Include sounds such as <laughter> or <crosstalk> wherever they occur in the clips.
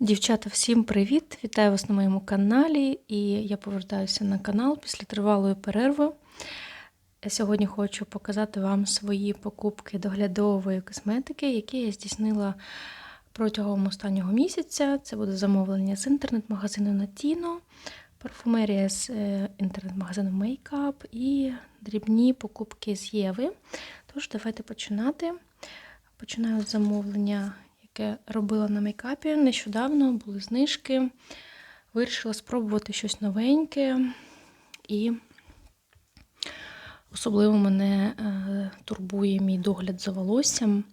Дівчата, всім привіт! Вітаю вас на моєму каналі. І я повертаюся на канал після тривалої перерви. Я сьогодні хочу показати вам свої покупки доглядової косметики, які я здійснила протягом останнього місяця. Це буде замовлення з інтернет-магазину Natino, парфумерія з е, інтернет-магазину Makeup і дрібні покупки з Єви. Тож, давайте починати. Починаю з замовлення яке робила на мейкапі. Нещодавно були знижки. Вирішила спробувати щось новеньке. І особливо мене е, турбує мій догляд за волоссям.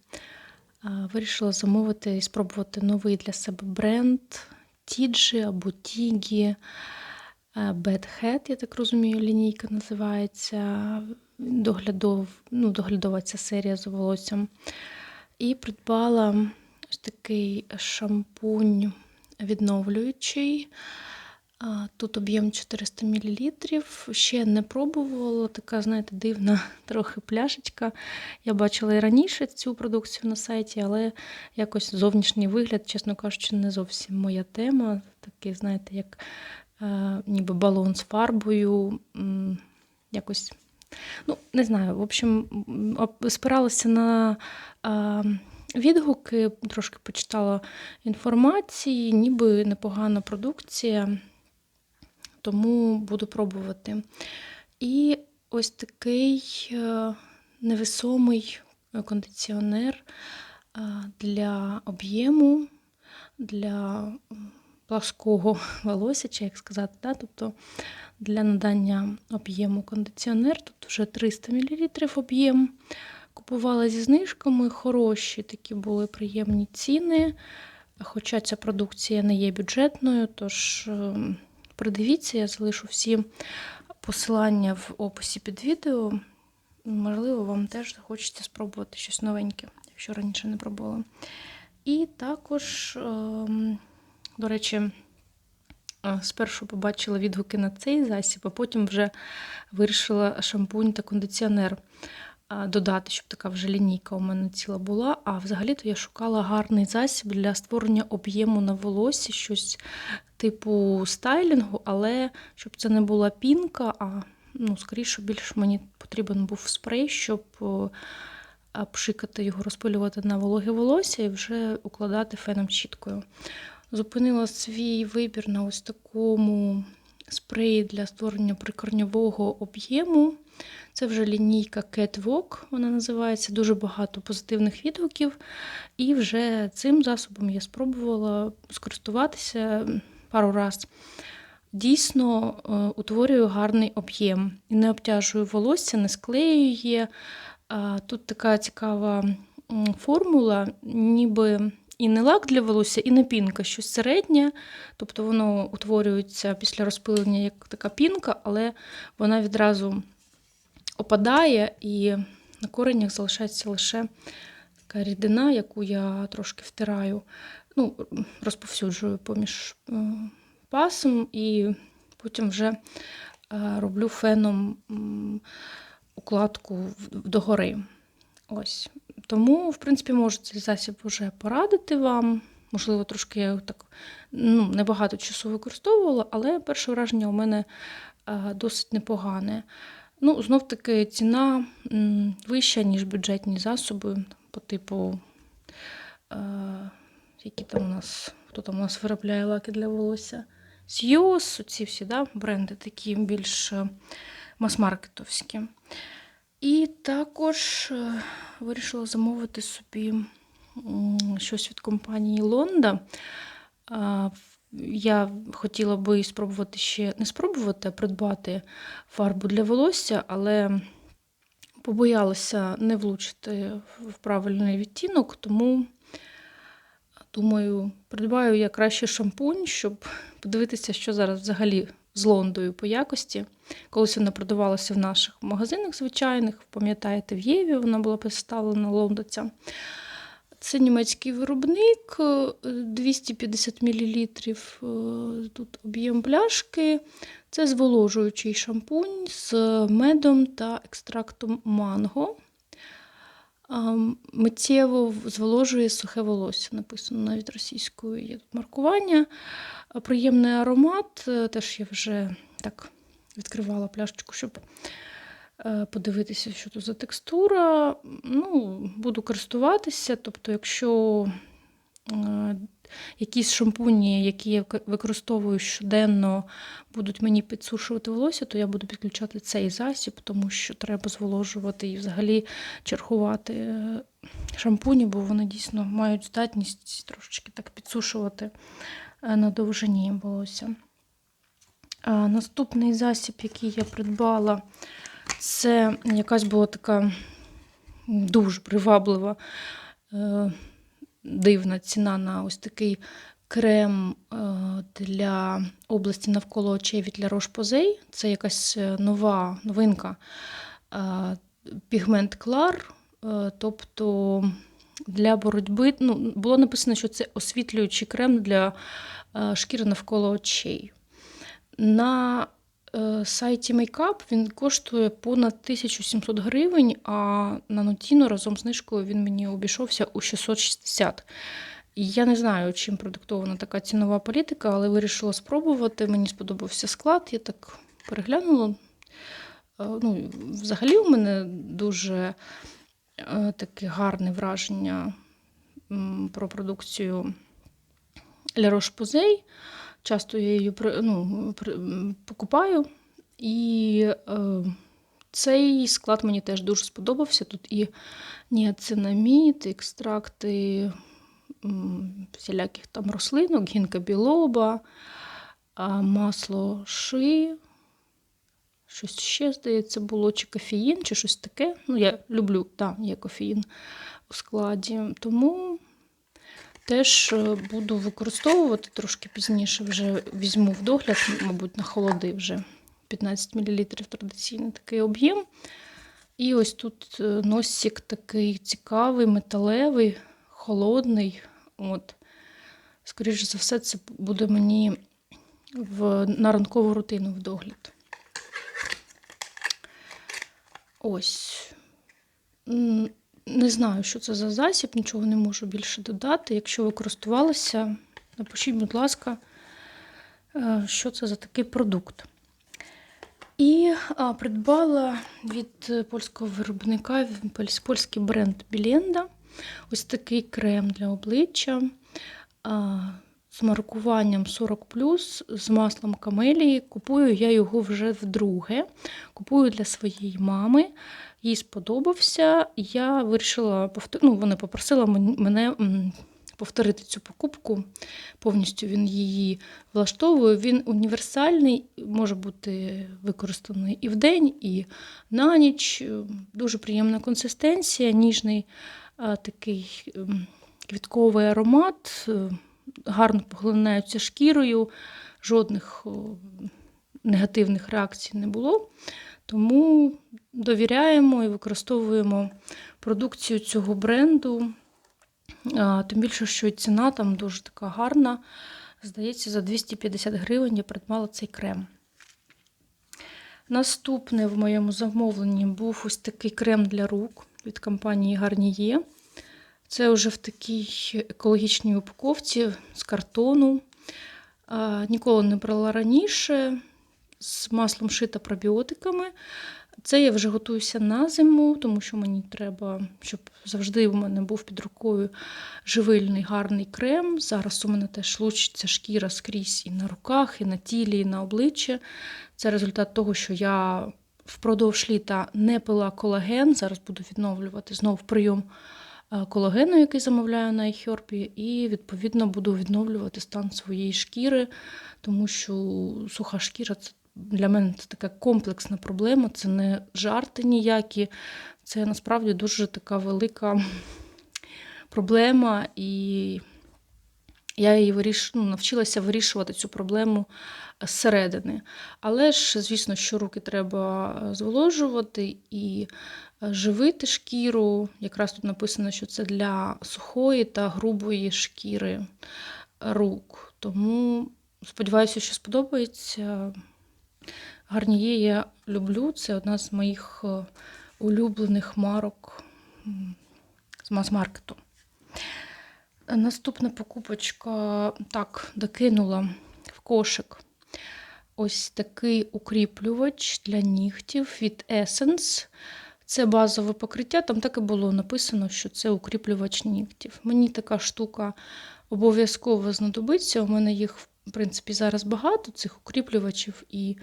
Е, Вирішила замовити і спробувати новий для себе бренд Тіджі або Тігі. Bad Head, я так розумію, лінійка називається. Доглядов, ну, доглядова ця серія з волоссям. І придбала ось такий шампунь відновлюючий. Тут об'єм 400 мл. Ще не пробувала, така, знаєте, дивна <laughs> трохи пляшечка. Я бачила і раніше цю продукцію на сайті, але якось зовнішній вигляд, чесно кажучи, не зовсім моя тема. Такий, знаєте, як е, ніби балон з фарбою. Якось, ну, не знаю, в общем, спиралася на. е, відгуки, трошки почитала інформації, ніби непогана продукція, тому буду пробувати. І ось такий е, невесомий кондиціонер е, для об'єму, для плаского <laughs> волосся, чи як сказати, да? тобто для надання об'єму кондиціонер. Тут вже 300 мл об'єм. Купувала зі знижками, хороші такі були приємні ціни. Хоча ця продукція не є бюджетною, тож е, придивіться, я залишу всі посилання в описі під відео. Можливо, вам теж захочеться спробувати щось новеньке, якщо раніше не пробували. І також, ем, до речі, е, спершу побачила відгуки на цей засіб, а потім вже вирішила шампунь та кондиціонер додати, щоб така вже лінійка у мене ціла була. А взагалі-то я шукала гарний засіб для створення об'єму на волосі, щось типу стайлінгу, але щоб це не була пінка, а ну, скоріше більш мені потрібен був спрей, щоб пшикати його, розпилювати на вологе волосся і вже укладати феном щіткою. Зупинила свій вибір на ось такому спреї для створення прикорньового об'єму. Це вже лінійка Catwalk, вона називається, дуже багато позитивних відгуків. І вже цим засобом я спробувала скористуватися пару разів. Дійсно е, утворюю гарний об'єм не обтяжую волосся, не склеює. А Тут така цікава формула, ніби і не лак для волосся, і не пінка, щось середнє. Тобто воно утворюється після розпилення як така пінка, але вона відразу опадає, і на коренях залишається лише така рідина, яку я трошки втираю, ну, розповсюджую поміж е, пасом, і потім вже е, роблю феном укладку догори. Ось. Тому, в принципі, можу цей засіб вже порадити вам. Можливо, трошки я так ну, небагато часу використовувала, але перше враження у мене е, досить непогане. Ну, знов таки ціна вища, ніж бюджетні засоби, по типу, е, які там у нас, хто там у нас виробляє лаки для волосся. Сйоз, ці всі да, бренди такі більш е, мас-маркетовські. І також е, вирішила замовити собі щось від компанії Лонда. Я хотіла би спробувати ще не спробувати, а придбати фарбу для волосся, але побоялася не влучити в правильний відтінок, тому думаю, придбаю я краще шампунь, щоб подивитися, що зараз взагалі з Лондою по якості. Колись вона продавалася в наших магазинах звичайних, пам'ятаєте, в Єві вона була представлена лондоця. Це німецький виробник, е, 250 мл. Тут об'єм пляшки. Це зволожуючий шампунь з медом та екстрактом манго. миттєво зволожує сухе волосся. Написано навіть російською є тут маркування. Приємний аромат. е, Теж я вже так відкривала пляшечку, щоб е, подивитися, що тут за текстура. Ну, буду користуватися. Тобто, якщо е, якісь шампуні, які я використовую щоденно, будуть мені підсушувати волосся, то я буду підключати цей засіб, тому що треба зволожувати і взагалі чергувати е, шампуні, бо вони дійсно мають здатність трошечки так підсушувати е, на довжині волосся. Наступний засіб, який я придбала, це якась була така дуже приваблива, е, дивна ціна на ось такий крем е, для області навколо очей від La Roche-Posay. Це якась е, нова новинка. Пігмент Клар, тобто для боротьби. Ну, було написано, що це освітлюючий крем для шкіри навколо очей. На сайті Makeup він коштує понад 1700 гривень, а на Notino разом з знижкою він мені обійшовся у 660. І я не знаю, чим продиктована така цінова політика, але вирішила спробувати. Мені сподобався склад, я так переглянула. Е, Ну, взагалі, у мене дуже е, таке гарне враження про продукцію La Roche-Posay. Часто я її ну, покупаю. І е, цей склад мені теж дуже сподобався. Тут і ніацинамід, екстракти всіляких там рослинок, гінка білоба, масло ши, щось ще, здається, було, чи кофеїн, чи щось таке. Ну, я люблю, так, є кофеїн у складі. Тому теж е, буду використовувати трошки пізніше, вже візьму в догляд, мабуть, на холоди вже 15 мл традиційний такий об'єм. І ось тут е, носик такий цікавий, металевий, холодний. От. Скоріше за все, це буде мені в, на ранкову рутину в догляд. Ось. Не знаю, що це за засіб, нічого не можу більше додати. Якщо ви користувалися, напишіть, будь ласка, е, що це за такий продукт. І а, придбала від польського виробника польський бренд Білєнда. Ось такий крем для обличчя а, з маркуванням 40 з маслом камелії. Купую я його вже вдруге. Купую для своєї мами. Їй сподобався. Я вирішила ну, вона попросила мене повторити цю покупку. Повністю він її влаштовує. Він універсальний, може бути використаний і вдень, і на ніч. Дуже приємна консистенція, ніжний такий квітковий аромат, е, гарно поглинається шкірою, жодних негативних реакцій не було. Тому довіряємо і використовуємо продукцію цього бренду. Тим більше, що ціна там дуже така гарна. Здається, за 250 гривень я придбала цей крем. Наступне в моєму замовленні був ось такий крем для рук від компанії Garnier. Це вже в такій екологічній упаковці з картону. Ніколи не брала раніше з маслом шита пробіотиками. Це я вже готуюся на зиму, тому що мені треба, щоб завжди у мене був під рукою живильний гарний крем. Зараз у мене теж лучиться шкіра скрізь і на руках, і на тілі, і на обличчі. Це результат того, що я впродовж літа не пила колаген. Зараз буду відновлювати знов прийом е, колагену, який замовляю на iHerb, і відповідно буду відновлювати стан своєї шкіри, тому що суха шкіра це для мене це така комплексна проблема, це не жарти ніякі, це насправді дуже така велика проблема, і я її виріш... ну, навчилася вирішувати цю проблему зсередини. Але ж, звісно, що руки треба зволожувати і е, живити шкіру. Якраз тут написано, що це для сухої та грубої шкіри рук. Тому сподіваюся, що сподобається. Гарніє я люблю. Це одна з моїх е, улюблених марок. З мас-маркету. Наступна покупочка так докинула в кошик ось такий укріплювач для нігтів від Essence. Це базове покриття, там так і було написано, що це укріплювач нігтів. Мені така штука обов'язково знадобиться. У мене їх, в принципі, зараз багато, цих укріплювачів і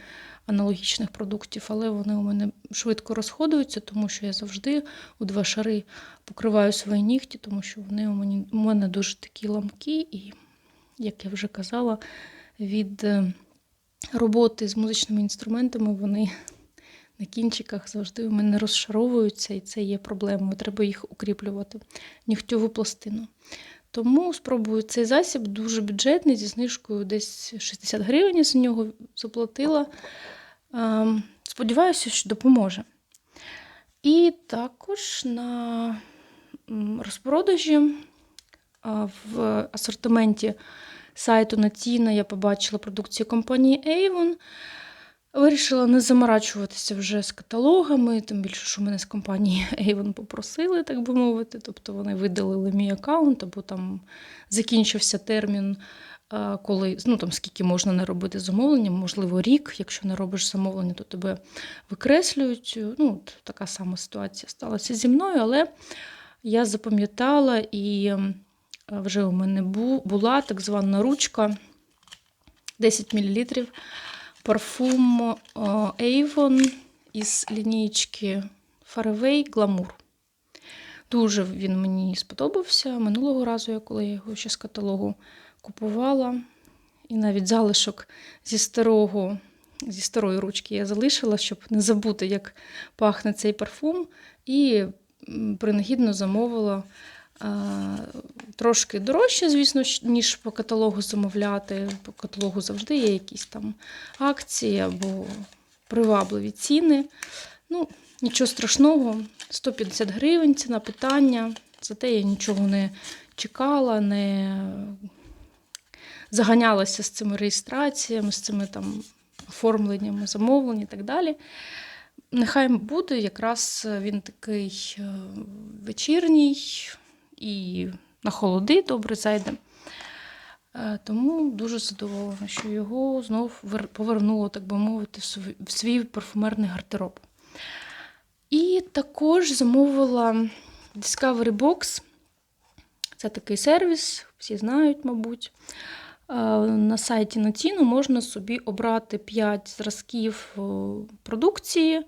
аналогічних продуктів, але вони у мене швидко розходуються, тому що я завжди у два шари покриваю свої нігті, тому що вони у мене, у мене дуже такі ламкі, і, як я вже казала, від е, роботи з музичними інструментами вони на кінчиках завжди у мене розшаровуються, і це є проблемою. Треба їх укріплювати, нігтьову пластину. Тому спробую цей засіб дуже бюджетний, зі знижкою десь 60 гривень я за нього заплатила. Ем, Сподіваюся, що допоможе. І також на розпродажі в асортименті сайту Натіна я побачила продукцію компанії Avon. Вирішила не заморачуватися вже з каталогами, тим більше, що мене з компанії <laughs> Avon попросили, так би мовити. Тобто вони видалили мій аккаунт, або там закінчився термін, коли ну, там, скільки можна не робити замовлення, можливо, рік. Якщо не робиш замовлення, то тебе викреслюють. Ну, от Така сама ситуація сталася зі мною, але я запам'ятала і вже у мене була так звана ручка 10 мл парфум Avon із лінійки Faraway Glamour. Дуже він мені сподобався. Минулого разу, я коли його ще з каталогу купувала. І навіть залишок зі старого, зі старої ручки я залишила, щоб не забути, як пахне цей парфум. І принагідно замовила трошки дорожче, звісно, ніж по каталогу замовляти. По каталогу завжди є якісь там акції або привабливі ціни. Ну, нічого страшного, 150 гривень ціна питання. Зате я нічого не чекала, не заганялася з цими реєстраціями, з цими там оформленнями, замовлень і так далі. Нехай буде, якраз він такий е, вечірній і на холоди добре зайде. Е, Тому дуже задоволена, що його знов повернуло, так би мовити, в свій- парфумерний гардероб. І також замовила Discovery Box. Це такий сервіс, всі знають, мабуть. Е, На сайті Натіну можна собі обрати 5 зразків е, продукції.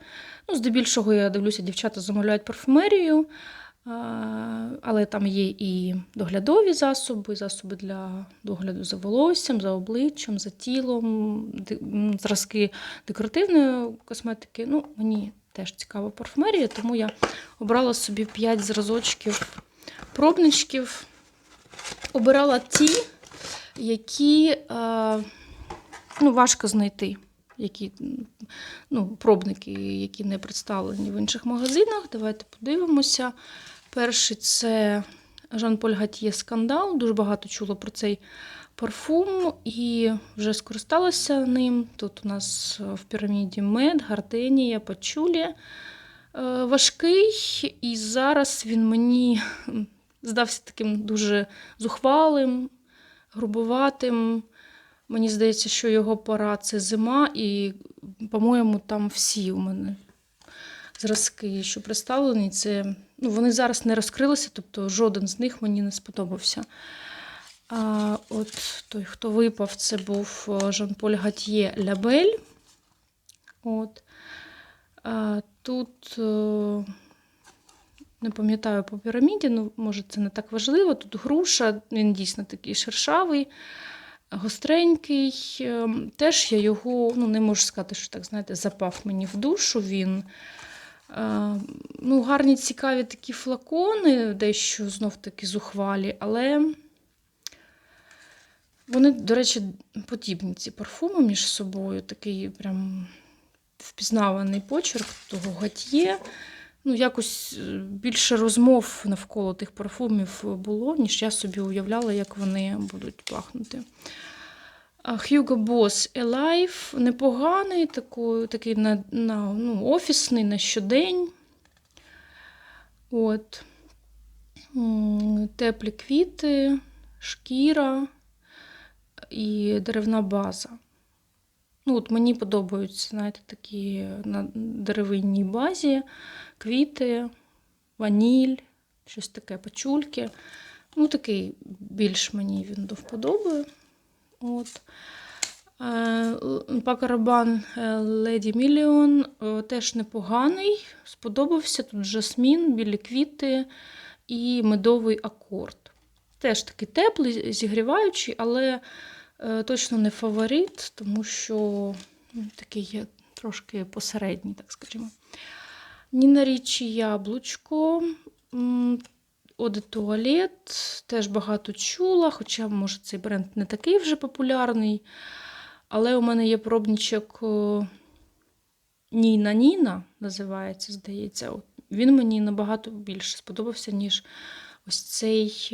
Ну, здебільшого, я дивлюся, дівчата замовляють парфумерію, але там є і доглядові засоби, засоби для догляду за волоссям, за обличчям, за тілом, зразки декоративної косметики. Ну, мені теж цікава парфумерія, тому я обрала собі 5 зразочків пробничків. Обирала ті, які е, ну, важко знайти. Які, ну, пробники, які не представлені в інших магазинах. Давайте подивимося. Перший це Жан-Поль Гатьє Скандал. Дуже багато чула про цей парфум і вже скористалася ним. Тут у нас е, в піраміді мед, гарденія, пачулі. Е, Важкий, і зараз він мені здався таким дуже зухвалим, грубуватим. Мені здається, що його пора це зима, і, по-моєму, там всі у мене зразки, що представлені, це ну, вони зараз не розкрилися, тобто жоден з них мені не сподобався. А, от той, хто випав, це був е, Жан-Поль Гатьє Лябель. От. А, тут е, не пам'ятаю по піраміді, ну, може, це не так важливо. Тут груша, він дійсно такий шершавий, гостренький. Ем, Теж я його, ну, не можу сказати, що так, знаєте, запав мені в душу. Він е, ну, гарні, цікаві такі флакони, дещо знов таки зухвалі, але вони, до речі, подібні ці парфуми між собою. Такий прям впізнаваний почерк того гатьє. Ну, якось е, більше розмов навколо тих парфумів було, ніж я собі уявляла, як вони будуть пахнути. Hugo Boss Alive непоганий, такий, такий на, на, ну, офісний на щодень. От. теплі квіти, шкіра і деревна база. Ну, от мені подобаються, знаєте, такі на деревинній базі, квіти, ваніль, щось таке, пачульки. Ну, такий більш мені він до вподоби. От. Е, Пакарабан Леді Міліон теж непоганий. Сподобався. Тут жасмін, білі квіти і медовий акорд. Теж такий теплий, зігріваючий, але е, точно не фаворит, тому що ну, такий є трошки посередній, так скажімо. Ніна Річі яблучко. м, Оде туалет. Теж багато чула, хоча, може, цей бренд не такий вже популярний. Але у мене є пробничок е, Ніна Ніна, називається, здається. Він мені набагато більше сподобався, ніж ось цей.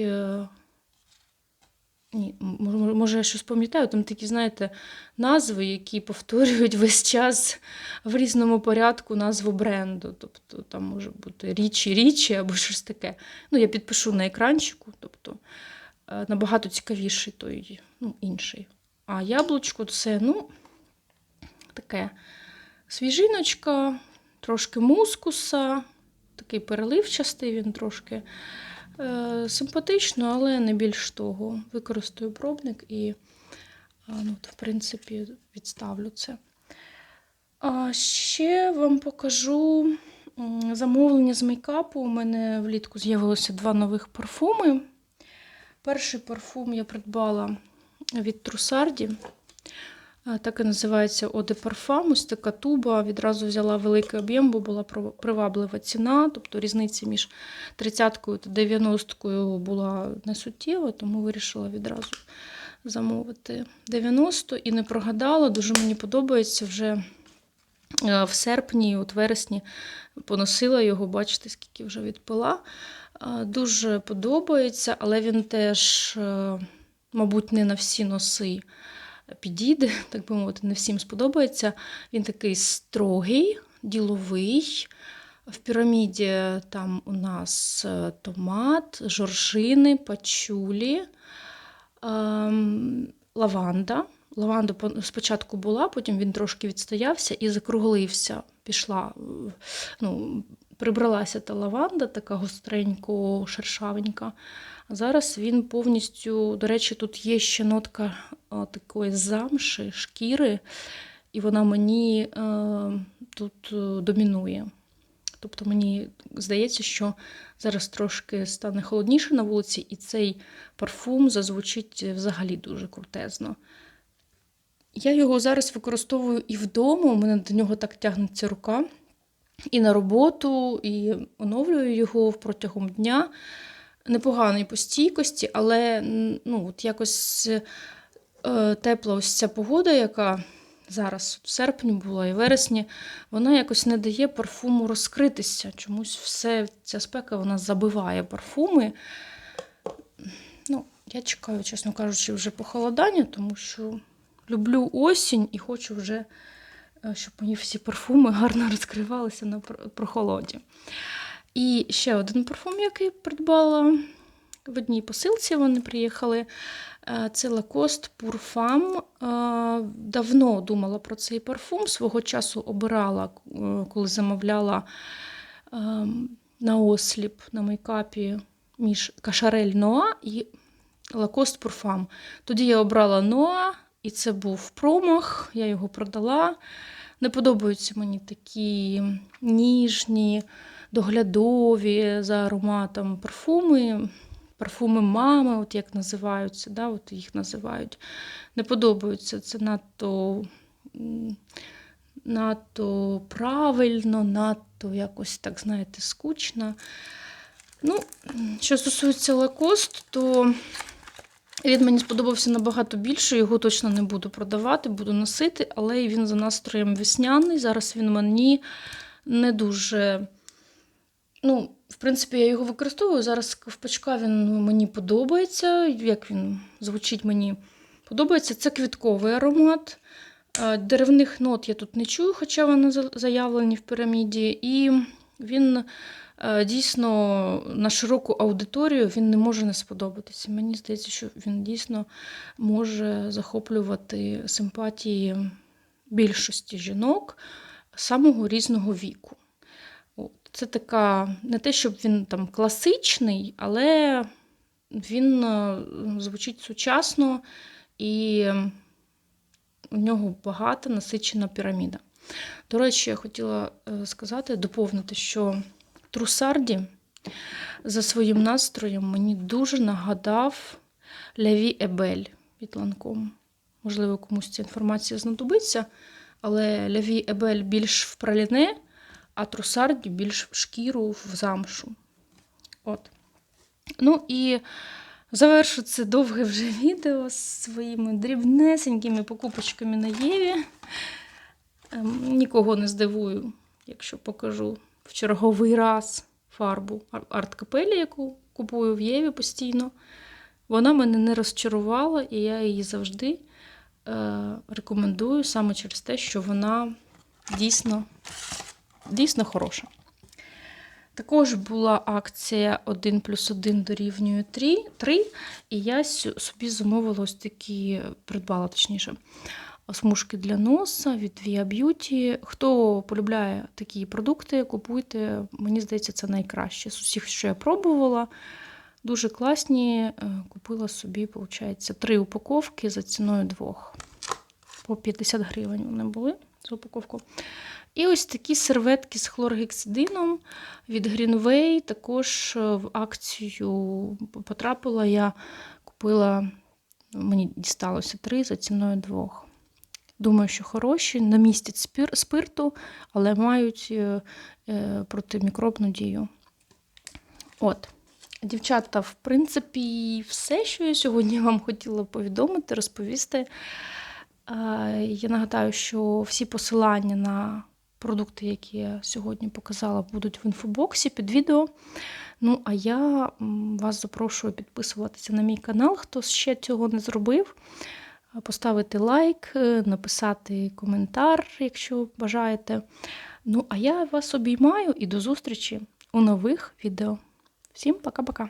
Ні, може, я щось пам'ятаю, там такі, знаєте, назви, які <laughs> повторюють весь час в різному порядку назву бренду. Тобто там може бути річі, річі або щось таке. Ну, я підпишу на екранчику, тобто е, набагато цікавіший той ну, інший. А яблучко це, ну, таке свіжиночка, трошки мускуса, такий переливчастий він трошки. Е, симпатично, але не більш того. Використаю пробник і, ну, в принципі, відставлю це. А ще вам покажу замовлення з мейкапу. У мене влітку з'явилося два нових парфуми. Перший парфум я придбала від Трусарді. Так і називається de Parfum. Ось така туба. Відразу взяла великий об'єм, бо була приваблива ціна. Тобто різниця між 30-кою та 90-кою була не суттєва, тому вирішила відразу замовити 90 і не прогадала. Дуже мені подобається вже е, в серпні, от вересні поносила його, бачите, скільки вже відпила. Дуже подобається, але він теж, е, мабуть, не на всі носи підійде, так би мовити, не всім сподобається. Він такий строгий, діловий. В піраміді там у нас е, томат, жоржини, пачулі, ем, лаванда. Лаванда спочатку була, потім він трошки відстоявся і закруглився. Пішла, ну, прибралася та лаванда, така гостренько, шершавенька. А зараз він повністю, до речі, тут є ще нотка такої замши, шкіри, і вона мені е, тут е, домінує. Тобто мені здається, що зараз трошки стане холодніше на вулиці, і цей парфум зазвучить взагалі дуже крутезно. Я його зараз використовую і вдома, у мене до нього так тягнеться рука, і на роботу, і оновлюю його протягом дня. Непоганий по стійкості, але ну, от якось е, тепла ось ця погода, яка зараз в серпні була і вересні, вона якось не дає парфуму розкритися. Чомусь все ця спека вона забиває парфуми. Ну, я чекаю, чесно кажучи, вже похолодання, тому що люблю осінь і хочу вже, е, щоб мої всі парфуми гарно <laughs> розкривалися на прохолоді. І ще один парфум, який придбала в одній посилці, вони приїхали. Е, Це Lacoste Femme. Е, Давно думала про цей парфум. Свого часу обирала, коли замовляла на осліп на мейкапі між Кашарель Ноа і Lacoste Pour Femme. Тоді я обрала Ноа, і це був промах, я його продала. Не подобаються мені такі ніжні, доглядові за ароматом парфуми. Парфуми мами, от як називаються, да, от їх називають. Не подобаються. Це надто, надто правильно, надто якось, так, знаєте, скучно. Ну, що стосується Lacoste, то він мені сподобався набагато більше. Його точно не буду продавати, буду носити, але він за настроєм весняний. Зараз він мені не дуже. Ну, в принципі, я його використовую. Зараз ковпачка він мені подобається. Як він звучить, мені подобається. Це квітковий аромат. Деревних нот я тут не чую, хоча вони заявлені в піраміді. І він дійсно на широку аудиторію він не може не сподобатися. Мені здається, що він дійсно може захоплювати симпатії більшості жінок самого різного віку. Це така, не те, щоб він там класичний, але він е, звучить сучасно і у нього багата насичена піраміда. До речі, я хотіла е, сказати, доповнити, що Трусарді за своїм настроєм мені дуже нагадав Ляві Ебель від Ланком. Можливо, комусь ця інформація знадобиться, але Ляві Ебель більш в праліне, а Трусарді більш в шкіру в замшу. От. Ну і завершу це довге вже <laughs> відео з своїми дрібнесенькими покупочками на Єві. Ем, Нікого не здивую, якщо покажу в черговий раз фарбу арт-капелі, яку купую в Єві постійно. Вона мене не розчарувала, і я її завжди е, рекомендую саме через те, що вона дійсно, дійсно хороша. Також була акція 1 плюс 1 дорівнює 3, 3 і я собі замовила ось такі, придбала точніше, смужки для носа від Via Beauty. Хто полюбляє такі продукти, купуйте. Мені здається, це найкраще. З усіх, що я пробувала, дуже класні. Е, Купила собі, виходить, три упаковки за ціною двох. По 50 гривень вони були за упаковку. І ось такі серветки з хлоргексидином від Greenway. Також е, в акцію потрапила. Я купила, мені дісталося три за ціною двох. Думаю, що хороші, не містять спір, спирту, але мають е, е, протимікробну дію. От. Дівчата, в принципі, все, що я сьогодні <laughs> вам хотіла повідомити, розповісти. Я нагадаю, що всі посилання на продукти, які я сьогодні показала, будуть в інфобоксі під відео. Ну, а я вас запрошую підписуватися на мій канал, хто ще цього не зробив. Поставити лайк, е, написати коментар, якщо бажаєте. Ну, а я вас обіймаю і до зустрічі у нових відео. Всім пока-пока!